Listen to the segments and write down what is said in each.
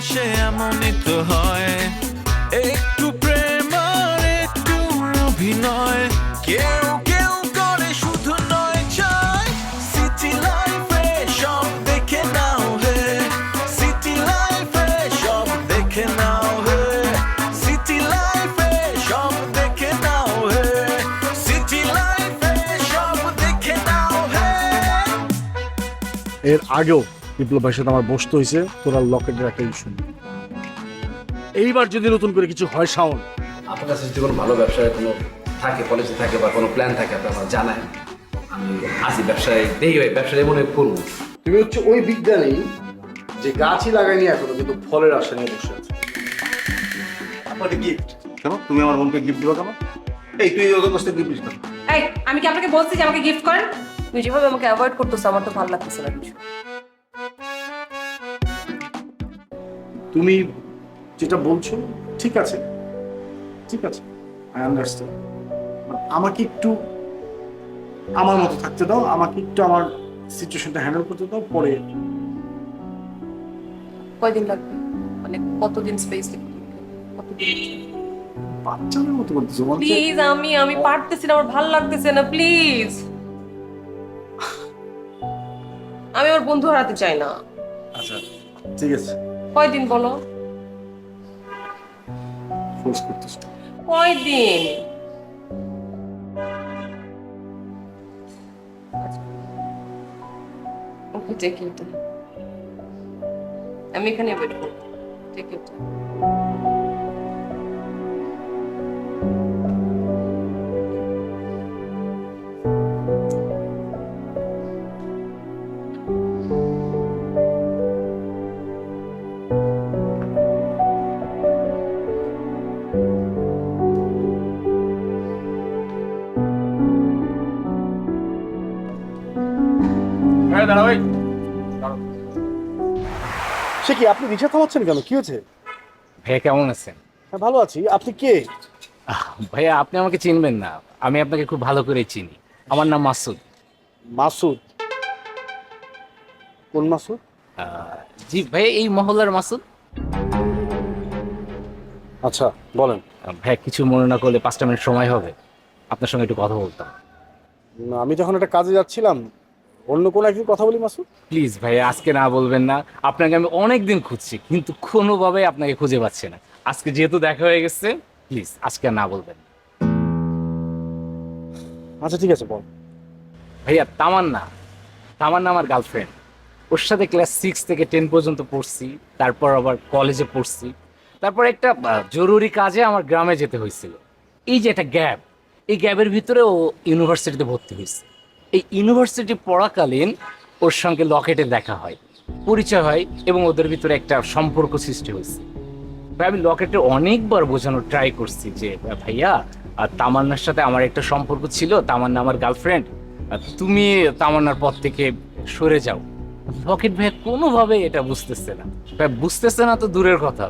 চারিপাশে এমনই তো হয়। একটু প্রেম আর একটু অভিনয়। কেউ কেউ করে শুধু নয় চায়। সিটি লাইফে সব দেখে নাও হে। সিটি লাইফে সব দেখে নাও হে। সিটি লাইফে সব দেখে নাও হে। সিটি লাইফে সব দেখে নাও হে। এর আগেও বিপ্লব ভাইয়ের সাথে আমার বসতে হয়েছে তোরা লকেটের একটা ইস্যু এইবার যদি নতুন করে কিছু হয় শাওন। আপনার কাছে যদি কোনো ভালো ব্যবসায় কোনো থাকে পলিসি থাকে বা কোনো প্ল্যান থাকে আপনি আমার জানায় আমি আসি ব্যবসায় দেখি ভাই ব্যবসায় মনে করব। তুমি হচ্ছে ওই বিজ্ঞানী যে গাছই লাগায়নি এখনও কিন্তু ফলের আশা নিয়ে বসে আছে। আপনার গিফট কেন? তুমি আমার বোনকে গিফট দিবা কেন? এই তুই কাছ গিফট দিস এই আমি কি আপনাকে বলছি যে আমাকে গিফট করেন? তুমি যেভাবে আমাকে অ্যাভয়েড করতেছো আমার তো ভালো লাগতেছে না কিছু। তুমি যেটা বলছো ঠিক আছে। ঠিক আছে আই আন্ডারস্ট্যান্ড আমাকে একটু আমার মতো থাকতে দাও আমাকে একটু আমার সিচুয়েশনটা হ্যান্ডেল করতে দাও পরে কয়দিন লাগবে? মানে কতদিন স্পেস কতদিন? বাচ্চাদের মতো করতেছো প্লিজ আমি আমি পারতেছি না আমার ভালো লাগতেছে না প্লিজ আমি আমার বন্ধু হারাতে চাই না। আচ্ছা ঠিক আছে। কয়দিন বলো? ফোর্স করতেছো। কয়দিন? ওকে টেক আমি এখানে ওয়েট করব। টেক সে কি আপনি রিক্সা থামাচ্ছেন কেন? কি হয়েছে? ভাইয়া কেমন আছেন? হ্যাঁ ভালো আছি। আপনি কে? ভাইয়া আপনি আমাকে চিনবেন না। আমি আপনাকে খুব ভালো করে চিনি। আমার নাম মাসুদ। মাসুদ? কোন মাসুদ? জি ভাইয়া এই মহল্লার মাসুদ। আচ্ছা বলেন। ভাইয়া কিছু মনে না করলে পাঁচটা মিনিট সময় হবে। আপনার সঙ্গে একটু কথা বলতাম। আমি যখন একটা কাজে যাচ্ছিলাম অন্য কোনো একদিন কথা বলি মাসুদ? প্লিজ ভাইয়া আজকে না বলবেন না। আপনাকে আমি অনেক দিন খুঁজছি কিন্তু কোনোভাবে আপনাকে খুঁজে পাচ্ছি না। আজকে যেহেতু দেখা হয়ে গেছে প্লিজ আজকে না বলবেন না। আচ্ছা ঠিক আছে বল। ভাইয়া তামান্না। তামান্না আমার গার্লফ্রেন্ড। ওর সাথে ক্লাস সিক্স থেকে টেন পর্যন্ত পড়ছি তারপর আবার কলেজে পড়ছি। তারপর একটা আহ, জরুরি কাজে আমার গ্রামে যেতে হয়েছিল। এই যে একটা গ্যাপ এই গ্যাপের ভিতরে ও ইউনিভার্সিটিতে ভর্তি হয়েছে। এই ইউনিভার্সিটি পড়াকালীন ওর সঙ্গে লকেটে দেখা হয়, পরিচয় হয় এবং ওদের ভিতরে একটা সম্পর্ক সৃষ্টি হয়েছে। আমি লকেটে অনেকবার বোঝানোর ট্রাই করছি যে ভাইয়া তামান্নার সাথে আমার একটা সম্পর্ক ছিল, তামান্না আমার গার্লফ্রেন্ড তুমি তামান্নার পথ থেকে সরে যাও। লকেট ভাই কোনোভাবে এটা বুঝতেছে না। ভাই, বুঝতেছে না তো দূরের কথা।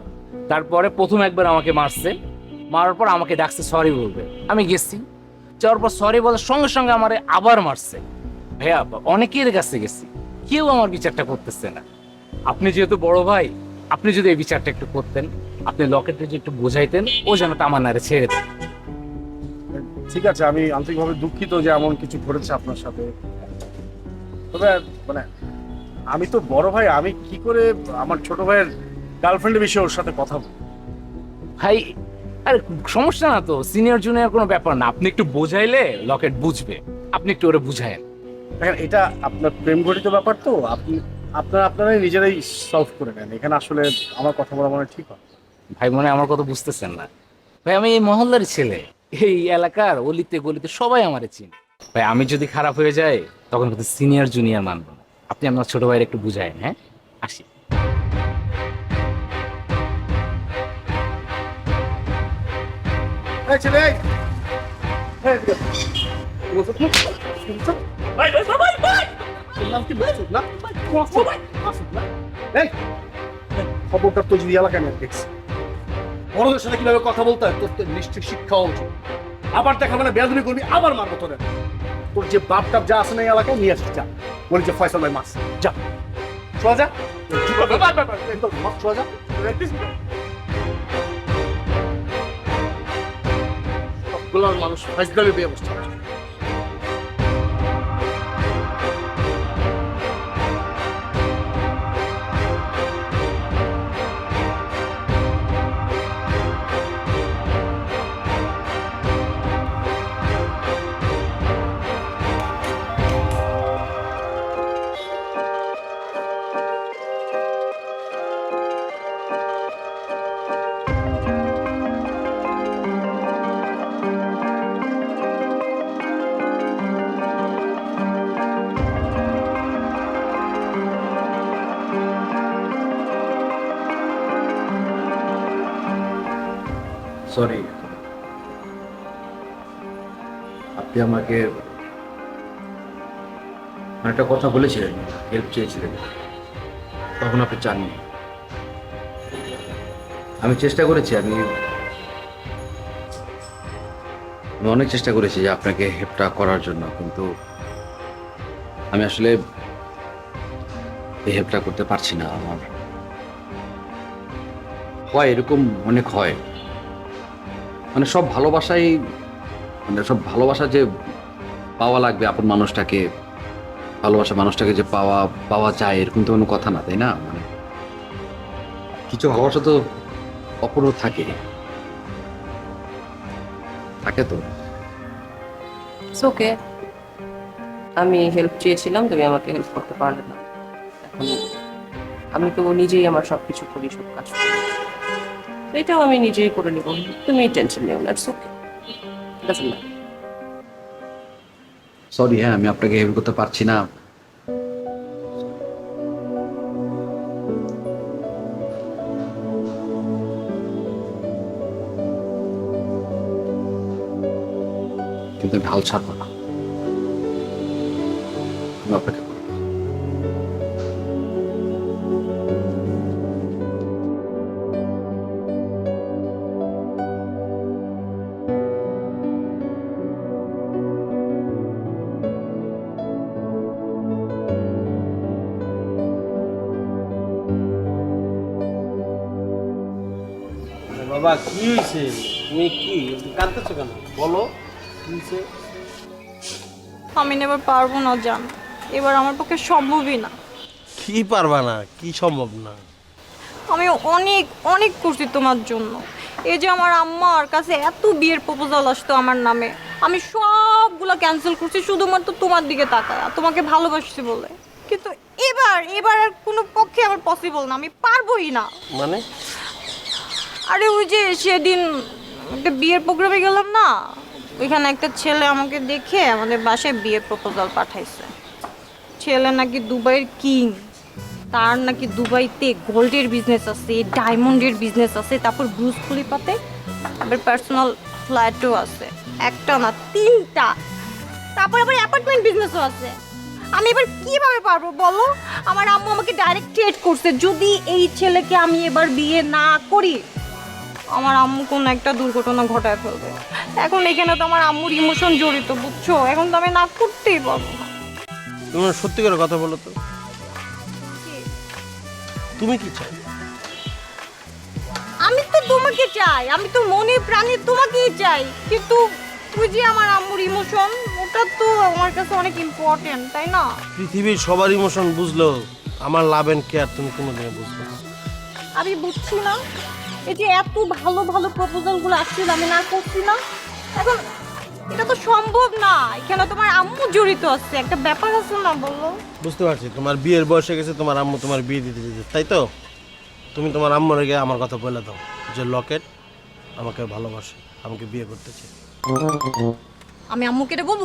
তারপরে প্রথম একবার আমাকে মারছে, মারার পর আমাকে ডাকছে সরি বলবে। আমি গেছি। যাওয়ার পর সরি বলার সঙ্গে সঙ্গে আমার আবার মারছে। ভাইয়া অনেকের কাছে গেছি। কেউ আমার বিচারটা করতেছে না। আপনি যেহেতু বড় ভাই আপনি যদি এই বিচারটা একটু করতেন আপনি লকেটে যে একটু বোঝাইতেন ও যেন আমার তামান্নারে ছেড়ে দেন ঠিক আছে আমি আন্তরিকভাবে দুঃখিত যে এমন কিছু ঘটেছে আপনার সাথে। তবে মানে আমি তো বড় ভাই আমি কি করে আমার ছোট ভাইয়ের গার্লফ্রেন্ডের বিষয়ে ওর সাথে কথা বলব? ভাই আরে সমস্যা না তো সিনিয়র জুনিয়র কোনো ব্যাপার না। আপনি একটু বোঝাইলে লকেট বুঝবে। আপনি একটু ওরে বুঝায়েন। দেখেন এটা আপনার প্রেম গঠিত ব্যাপার তো আপনি আপনারা আপনারাই নিজেরাই সলভ করে নেন। এখানে আসলে আমার কথা বলা মনে ঠিক হয় ভাই মনে আমার কথা বুঝতেছেন না। ভাই আমি এই মহল্লার ছেলে। এই এলাকার অলিতে গলিতে সবাই আমারে চিনি। ভাই আমি যদি খারাপ হয়ে যাই তখন কিন্তু সিনিয়র জুনিয়র মানব না। আপনি আপনার ছোট ভাইয়ের একটু বুঝায়েন হ্যাঁ? আসি। খবরটা তো যদি এলাকায় আমি দেখছি বড়দের সাথে কীভাবে কথা বলতে হয় তোর তো নিশ্চয়ই শিক্ষা উচিত আবার দেখা মানে বেয়াদুরি করবি আবার মারবো তোদের তোর যে বাপ টাপ যা। আছে না এই এলাকায় নিয়ে আসিস যা বলি যে ফয়সাল ভাই মাস যা সোজা সোজা সবগুলো মানুষ ফাইজদামি পেয়ে বসছে সরি। আপনি আমাকে একটা কথা বলেছিলেন হেল্প চেয়েছিলেন। তখন আপনি চাননি। আমি চেষ্টা করেছি, আমি আমি অনেক চেষ্টা করেছি যে আপনাকে হেল্পটা করার জন্য, কিন্তু আমি আসলে এই হেল্পটা করতে পারছি না আমার। হয় এরকম অনেক হয়। মানে সব ভালোবাসাই মানে সব ভালোবাসা যে পাওয়া লাগবে আপন মানুষটাকে, ভালোবাসা মানুষটাকে যে পাওয়া পাওয়া যায়, এরকম তো কোনো কথা না, তাই না? মানে কিছু ভালোবাসা তো অপরও থাকে। থাকে তো। ওকে আমি হেল্প চেয়েছিলাম, তুমি আমাকে হেল্প করতে পারলে না। এখন আমি তো নিজেই আমার সব কিছু করি, সব কাজ করি। এটাও আমি নিজেই করে নিব। তুমি টেনশন নিও না ডাজন্ট সরি হ্যাঁ আমি আপনাকে হেল্প করতে পারছি না। কিন্তু আমি হাল ছাড়বো না। আপনাকে কাঁদতেছো কেন? বলো কি আমি না এবার পারব না জান। এবার আমার পক্ষে সম্ভবই না। কি পারবা না? কি সম্ভব না? আমি অনেক অনেক করছি তোমার জন্য। এই যে আমার আম্মার কাছে এত বিয়ের প্রপোজাল আসতো আমার নামে আমি সবগুলো ক্যান্সেল করছি শুধুমাত্র তোমার দিকে তাকায় আর তোমাকে ভালোবাসছি বলে। কিন্তু এবার এবার আর কোনো পক্ষে আমার পসিবল না আমি পারবোই না। মানে? আরে ওই যে সেদিন একটা বিয়ের প্রোগ্রামে গেলাম না। ওইখানে একটা ছেলে আমাকে দেখে আমাদের বাসায় বিয়ের প্রপোজাল পাঠাইছে। ছেলে নাকি দুবাইয়ের কিং, তার নাকি দুবাইতে গোল্ডের বিজনেস আছে ডায়মন্ডের বিজনেস আছে, তারপর ব্রুজ খলিফাতে আবার পার্সোনাল ফ্ল্যাটও আছে। একটা না তিনটা, তারপর আবার অ্যাপার্টমেন্ট বিজনেসও আছে। আমি এবার কীভাবে পারব বলো? আমার আম্মু আমাকে ডাইরেক্ট ট্রেড করছে। যদি এই ছেলেকে আমি এবার বিয়ে না করি আমার আম্মু কোন একটা দুর্ঘটনা ঘটায় ফেলবে। এখন এখানে তো আমার আম্মুর ইমোশন জড়িত বুঝছ? এখন তো আমি না করতেই পারব না। তুমি সত্যি করে কথা বলো তো। তুমি কি চাই আমি তো তোমাকে চাই আমি তো মনে প্রাণে তোমাকেই চাই। কিন্তু তুই যে আমার আম্মুর ইমোশন ওটা তো আমার কাছে অনেক ইম্পর্টেন্ট তাই না? পৃথিবীর সবার ইমোশন বুঝলো আমার লাভ এন্ড কেয়ার তুমি কোনোদিনও বুঝবে না। আমি বুঝছি না। এই যে এত ভালো ভালো প্রপোজালগুলো আসছিল আমি না করছি না এখন এটা তো সম্ভব না। এখানে তোমার আম্মু জড়িত আছে। একটা ব্যাপার আছে না বলল বুঝতে পারছি তোমার বিয়ের বয়স হয়ে গেছে তোমার আম্মু তোমার বিয়ে দিতে দিতে তাই তো? তুমি তোমার আম্মুর গিয়ে আমার কথা বলে দাও যে লকেট আমাকে ভালোবাসে আমাকে বিয়ে করতে চাই আমি আম্মুকে এটা বলব?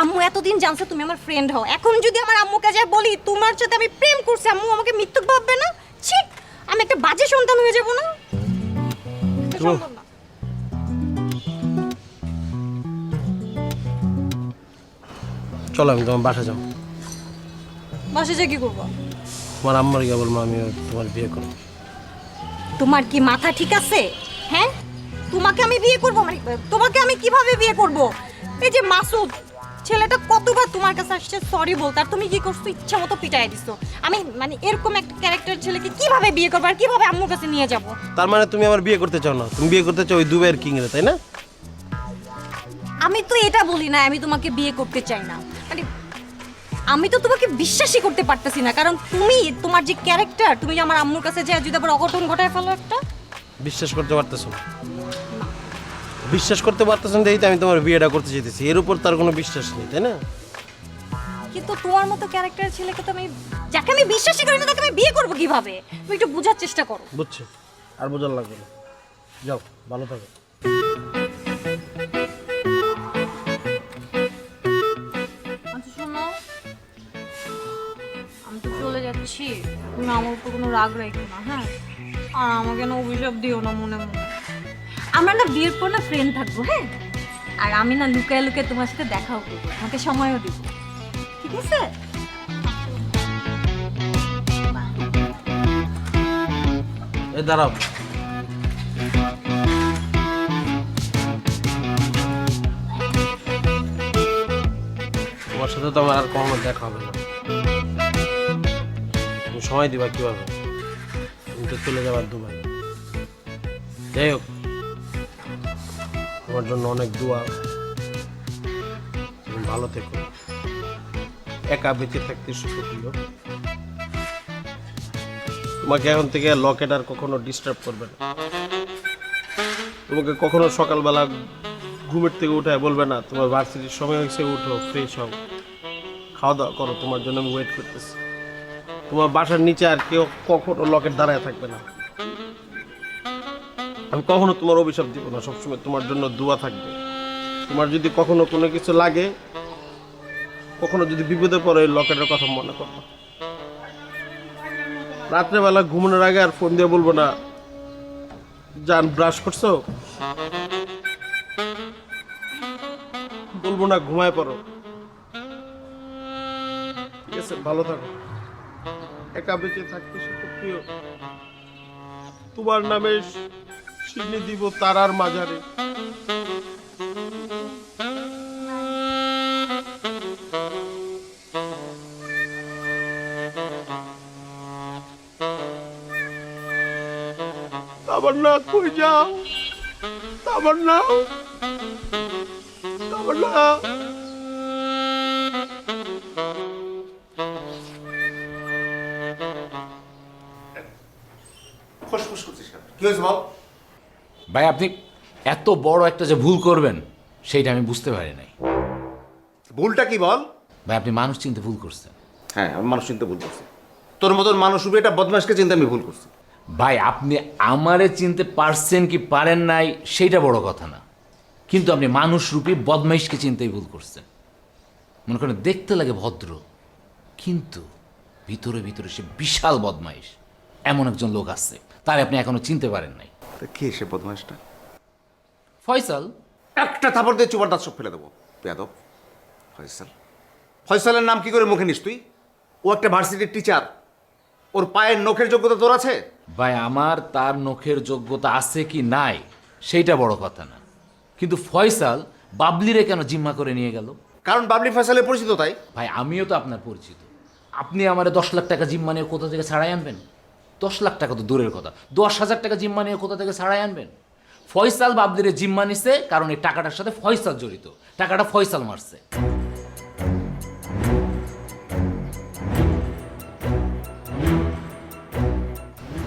আম্মু এতদিন জানছে তুমি আমার ফ্রেন্ড হও। এখন যদি আমার আম্মুকে যাই বলি তোমার সাথে আমি প্রেম করছি আম্মু আমাকে মৃত্যু ভাববে না? ছি! আমি একটা বাজে সন্তান হয়ে যাব না? এটা সম্ভব না। চলো আমি তোমার বাসা যাব বাসে যে কি করব? তোমার আম্মার গিয়ে বলব আমি তোমার বিয়ে করব। তোমার কি মাথা ঠিক আছে? হ্যাঁ? তোমাকে আমি বিয়ে করব মানে তোমাকে আমি কীভাবে বিয়ে করব? এই যে মাসুদ ছেলেটা কতবার তোমার কাছে আসছে সরি বলতে আর তুমি কি করছ ইচ্ছা মতো পিটাই দিছো। আমি মানে এরকম একটা ক্যারেক্টার ছেলেকে কীভাবে বিয়ে করব আর কীভাবে আম্মুর কাছে নিয়ে যাব? তার মানে তুমি আমার বিয়ে করতে চাও না। তুমি বিয়ে করতে চাও ওই দুবাইয়ের কিং রে তাই না? আমি তো এটা বলি না আমি তোমাকে বিয়ে করতে চাই না। মানে আমি তো তোমাকে বিশ্বাসই করতে পারতেছি না কারণ তুমি তোমার যে ক্যারেক্টার তুমি যে আমার আম্মুর কাছে যে যদি আবার অঘটন ঘটায় ফেলো একটা? বিশ্বাস করতে পারতেছো বিশ্বাস করতে পারতেছো না দেখি আমি তোমার বিয়েটা করতে চাইতেছি। এর উপর তার কোনো বিশ্বাস নেই তাই না? কিন্তু তোমার মতো ক্যারেক্টার ছেলেকে তো আমি যাকে আমি বিশ্বাসই করি না তাকে আমি বিয়ে করব কীভাবে? তুমি একটু বোঝার চেষ্টা করো। বুঝছি। আর বোঝার লাগবে না। যাও ভালো থাকো। আচ্ছা শোনো। আমি তো চলে যাচ্ছি। তুমি আমার উপর কোনো রাগ রাখো না হ্যাঁ? আর আমাকে না অভিশাপ দিও না মনে মনে। আমরা না বিয়ের পর না ফ্রেন্ড থাকব হ্যাঁ? আর আমি না লুকায় লুকায় তোমার সাথে দেখাও করব। আমাকে সময়ও দিব। ঠিক আছে? এই দাঁড়াও। তোমার সাথে তো আমার আর কখনো দেখা হবে না। তুমি সময় দিবা কীভাবে? তুমি তো চলে যাবার দুবাই। যাই হোক, তোমার জন্য অনেক দোয়া। তুমি ভালো থেকো। একা বেঁচে থাকতে সুখ দিও তোমাকে এখন থেকে লকেট আর কখনো ডিস্টার্ব করবে না। তোমাকে কখনো সকালবেলা ঘুমের থেকে উঠে বলবে না, তোমার ভার্সিটির সময় হয়েছে, উঠো ফ্রেশ হও। খাওয়া দাওয়া করো, তোমার জন্য আমি ওয়েট করতেছি। তোমার বাসার নিচে আর কেউ কখনো লকেট দাঁড়ায় থাকবে না। আমি কখনো তোমার অভিশাপ দিব না, সবসময় তোমার জন্য দোয়া থাকবে। তোমার যদি কখনো কোনো কিছু লাগে, কখনো যদি বিপদে পড়ে লকেটের কথা মনে করো রাত্রেবেলা ঘুমানোর আগে আর ফোন দিয়ে বলব না। জান ব্রাশ করছ? বলব না, ঘুমায় পড়ো। ঠিক আছে, ভালো থাকো। একা বেঁচে থাকতে সুখ প্রিয়। তোমার নামে সিনে দিব তারার মাঝারে। তামান্না কই যাও? তামান্না তামান্না। ফুসফুস করছিস কেন? কি হয়েছে বল ভাই আপনি এত বড় একটা যে ভুল করবেন সেইটা আমি বুঝতে পারি নাই। ভুলটা কি বল? ভাই আপনি মানুষ চিনতে ভুল করছেন। হ্যাঁ আমি মানুষ চিনতে ভুল করছি। তোর মতন মানুষ রূপে এটা বদমাসকে চিন্তা আমি ভুল করছি। ভাই আপনি আমারে চিনতে পারছেন কি পারেন নাই সেইটা বড় কথা না। কিন্তু আপনি মানুষ রূপী বদমাইশকে চিনতেই ভুল করছেন। মনে করেন দেখতে লাগে ভদ্র কিন্তু ভিতরে ভিতরে সে বিশাল বদমাইশ। এমন একজন লোক আছে তার আপনি এখনও চিনতে পারেন নাই। তা কে সে বদমাইশটা? ফয়সাল। একটা থাপড় দিয়ে চুপার দাঁত সব ফেলে দেবো। পেয়াদব ফয়সাল। ফয়সালের নাম কি করে মুখে নিস তুই? ও একটা ভার্সিটির টিচার। ওর পায়ের নখের যোগ্যতা তোর আছে? ভাই আমার তার নখের যোগ্যতা আছে কি নাই সেইটা বড় কথা না। কিন্তু ফয়সাল বাবলিরে কেন জিম্মা করে নিয়ে গেল? কারণ বাবলি ফয়সালের পরিচিত তাই। ভাই আমিও তো আপনার পরিচিত। আপনি আমার দশ লাখ টাকা জিম্মা নিয়ে কোথা থেকে ছাড়াই আনবেন? দশ লাখ টাকা তো দূরের কথা। দশ হাজার টাকা জিম্মা নিয়ে কোথা থেকে ছাড়াই আনবেন? ফয়সাল বাবলিরে জিম্মা নিছে কারণ এই টাকাটার সাথে ফয়সাল জড়িত। টাকাটা ফয়সাল মারছে।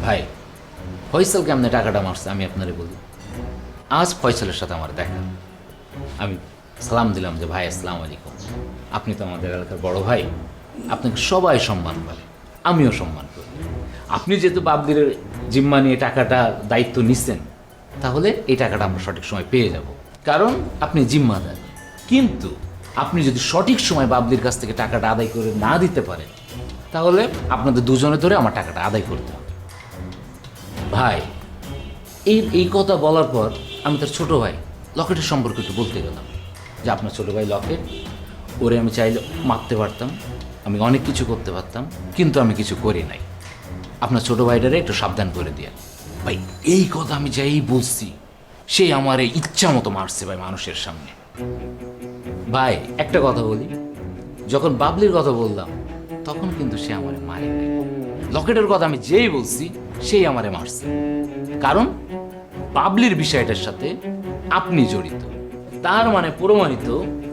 ভাই ফয়সাল কেমনে টাকাটা মারছে আমি আপনারে বলি। আজ ফয়সালের সাথে আমার দেখা। আমি সালাম দিলাম যে, ভাই, আসসালামু আলাইকুম। আপনি তো আমাদের এলাকার বড় ভাই। আপনাকে সবাই সম্মান করে, আমিও সম্মান করি। আপনি যেহেতু বাবদির জিম্মা নিয়ে টাকাটা, দায়িত্ব নিচ্ছেন তাহলে এই টাকাটা আমরা সঠিক সময় পেয়ে যাব। কারণ আপনি জিম্মাদার। কিন্তু আপনি যদি সঠিক সময় বাবদির কাছ থেকে টাকাটা আদায় করে না দিতে পারেন, তাহলে আপনাদের দুজনে ধরে আমার টাকাটা আদায় করতে হবে। ভাই, এই এই কথা বলার পর আমি তার ছোট ভাই লকেটের সম্পর্কে একটু বলতে গেলাম যে আপনার ছোট ভাই লকেট, ওরে আমি চাইলে মারতে পারতাম, আমি অনেক কিছু করতে পারতাম, কিন্তু আমি কিছু করি নাই। আপনার ছোট ভাইটারে একটু সাবধান করে দিয়ে ভাই, এই কথা আমি যাই বলছি সেই আমার এই ইচ্ছা মতো মারছে ভাই মানুষের সামনে। ভাই, একটা কথা বলি, যখন বাবলির কথা বললাম, তখন কিন্তু সে আমার মারে নাই। লকেটের কথা আমি যেই বলছি সেই আমারে মারছে। কারণ বাবলির বিষয়টার সাথে আপনি জড়িত। তার মানে প্রমাণিত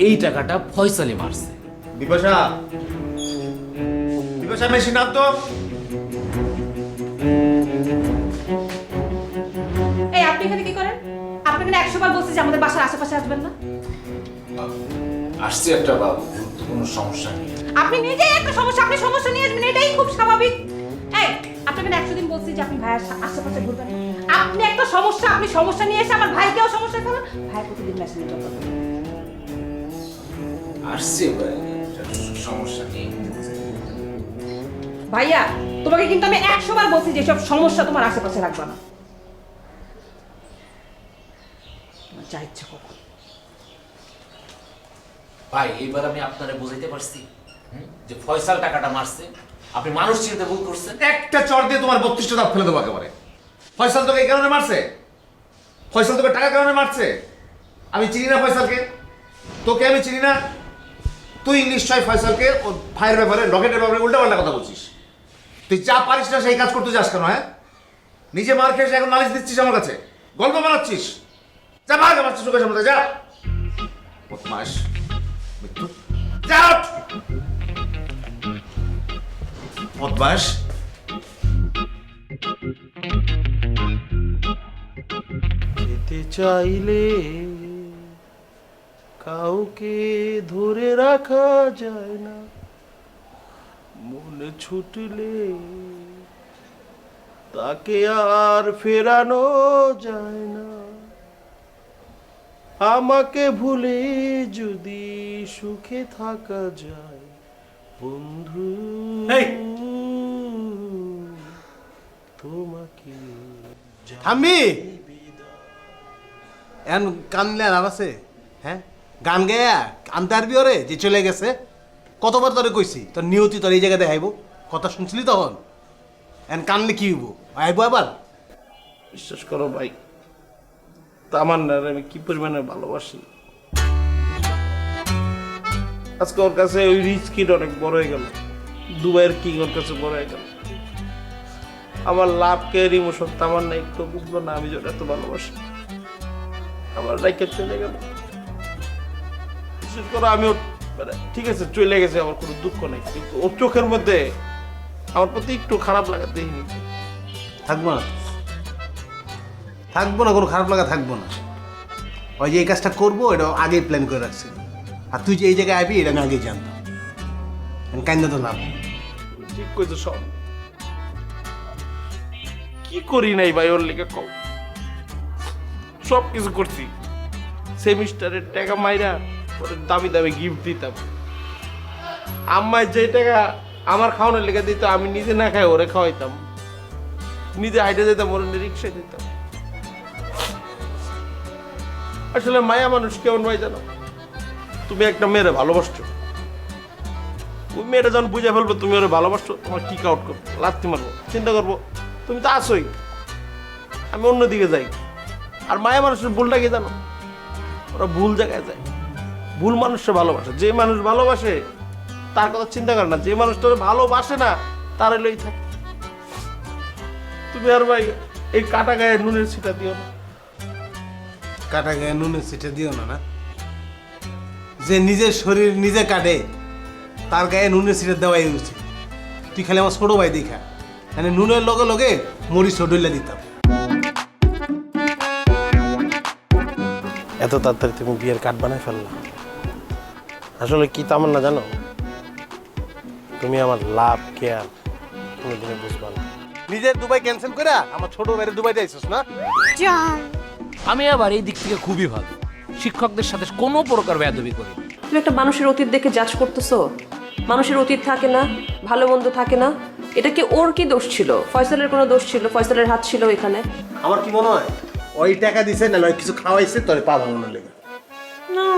এই টাকাটা ফয়সালি মারছে। বিপাশা! বিপাশা মেশিন তো! এই আপনি এখানে কি করেন? আপনি এখানে একশো বার বলছি যে আমাদের বাসার আশেপাশে আসবেন না? আসছে একটা বাবু গুরুত্বপূর্ণ সমস্যা নিয়ে আপনি নিজেই একটা সমস্যা আপনি সমস্যা নিয়ে আসবেন এটাই খুব স্বাভাবিক। আপনাকে একশো দিন বলছি যে আপনি ভাইয়ের আশেপাশে ঘুরবেন আপনি একটা সমস্যা আপনি সমস্যা নিয়ে এসে আমার ভাইকেও সমস্যা ফেলেন ভাই প্রতিদিন মেশিনে আসছে ভাই সমস্যা ভাইয়া তোমাকে কিন্তু আমি একশো বার বলছি যে সব সমস্যা তোমার আশেপাশে রাখবা না। যা ইচ্ছে করো। ভাই এবার আমি আপনারে বুঝাইতে পারছি? যে ফয়সাল টাকাটা মারছে। আপনি মানুষ চিনতে ভুল করছেন? একটা চর দিয়ে তোমার বত্রিশটা দাঁত ফেলে দেবো একেবারে। ফয়সাল তোকে এই কারণে মারছে? ফয়সাল তোকে টাকার কারণে মারছে? আমি চিনি না ফয়সালকে। তোকে আমি চিনি না। তুই নিশ্চয় ফয়সালকে ওর ভাইয়ের ব্যাপারে, লকেটের ব্যাপারে উল্টা পাল্টা কথা বলছিস। তুই যা পারিস না সেই কাজ করতে যাস কেন হ্যাঁ? নিজে মার খেয়ে এখন নালিশ দিচ্ছিস আমার কাছে? গল্প বানাচ্ছিস? যা, ভাগ, আমার চোখের সামনে যা। বদমাস মৃত্যু। যা! বদমাস যেতে চাইলে কাউকে ধরে রাখা যায় না। মনে ছুটলে তাকে আর ফেরানো যায় না। আমাকে ভুলে যদি সুখে থাকা যায় বন্ধু! তোমাকে থামবি এখন কানলে আর আছে? হ্যাঁ? গান গেয়া আনতে আরবি ওরে? যে চলে গেছে। কতবার তোরে কইছি? তোর নিয়তি তোর এই জায়গায় দেখাইবো কথা শুনছিলি তখন? এখন কানলে কি হইব? আইবো আবার? বিশ্বাস করো ভাই তামান্নার আমি কি পরিমাণে ভালোবাসি? আজকে ওর কাছে ওই রিচ কিড অনেক বড় হয়ে গেল। দুবাইয়ের কিং ওর কাছে বড় হয়ে গেল। আমার লাভ লাভকে ইমোশন তামান্না একটু বুঝলো না আমি যেটা এত ভালোবাসি। আমার লাইকে চলে গেল। বিশেষ করে আমি মানে ঠিক আছে চলে গেছে আমার কোনো দুঃখ নেই। কিন্তু ওর চোখের মধ্যে আমার প্রতি একটু খারাপ লাগা দেখিনি। থাকব না। থাকব না কোনো খারাপ লাগা থাকব না। ওই যে এই কাজটা করব এটা আগেই প্ল্যান করে রাখছি। আর তুই যে এই জায়গায় আবি এটা আমি আগেই জানতাম। এখন কান্দা তো লাভ ঠিক কইছো সব। কি করি নাই ভাই, ওর লেগে কম সব কিছু করছি। সেমিস্টারের টাকা মাইরা দামি দামি গিফট দিতাম। আম্মায় যে টাকা আমার খাওয়ানোর লেগে দিত, আমি নিজে না খাই ওরে খাওয়াইতাম। নিজে হাইটে যেতাম, ওর রিক্সায় দিতাম আসলে মায়া মানুষ কেমন ভাই জানো? তুমি একটা মেয়েরে ভালোবাসছো। ওই মেয়েটা যখন বুঝে ফেলবে, তুমি ওরা ভালোবাসছো, তোমার কিক আউট করব লাত্তি মারবো, চিন্তা করব তুমি তো আসোই আমি অন্যদিকে যাই। আর মায়া মানুষের ভুলটা কি জানো? ওরা ভুল জায়গায় যায়। ভুল মানুষটা ভালোবাসে। যে মানুষ ভালোবাসে, তার কথা চিন্তা করে না। যে মানুষটা ভালোবাসে না, তার লই থাকে। তুমি আর ভাই, এই কাটা গায়ে নুনের ছিটা দিও না। কাটা গায়ে নুনের সিটে দিও না না? যে নিজের শরীর নিজে কাটে, তার গায়ে নুনের সিটে দেওয়াই উচিত। তুই খালি আমার ছোট ভাই দেখা। মানে নুনের লগে লগে মরিচ ডইলা দিতাম। এত তাড়াতাড়ি তুমি বিয়ের কার্ড বানায় ফেললা। আসলে কি তামান্না জানো? তুমি আমার লাভ কেয়ার কোনোদিনে বুঝবা না। নিজের দুবাই ক্যান্সেল করে আমার ছোট ভাইয়ের দুবাইতে আইসস না? আমি আবার এই দিক থেকে খুবই ভালো। শিক্ষকদের সাথে কোনো প্রকার বেয়াদবি করি তুমি একটা মানুষের অতীত দেখে জাজ করতেছো। মানুষের অতীত থাকে না ভালো মন্দ থাকে না। এটা কি ওর কি দোষ ছিল? ফয়সালের কোনো দোষ ছিল? ফয়সালের হাত ছিল এখানে? আমার কি মনে হয়? ওই টাকা দিছে না কিছু খাওয়াইছে তোর পা ভাঙানোর লেগে না।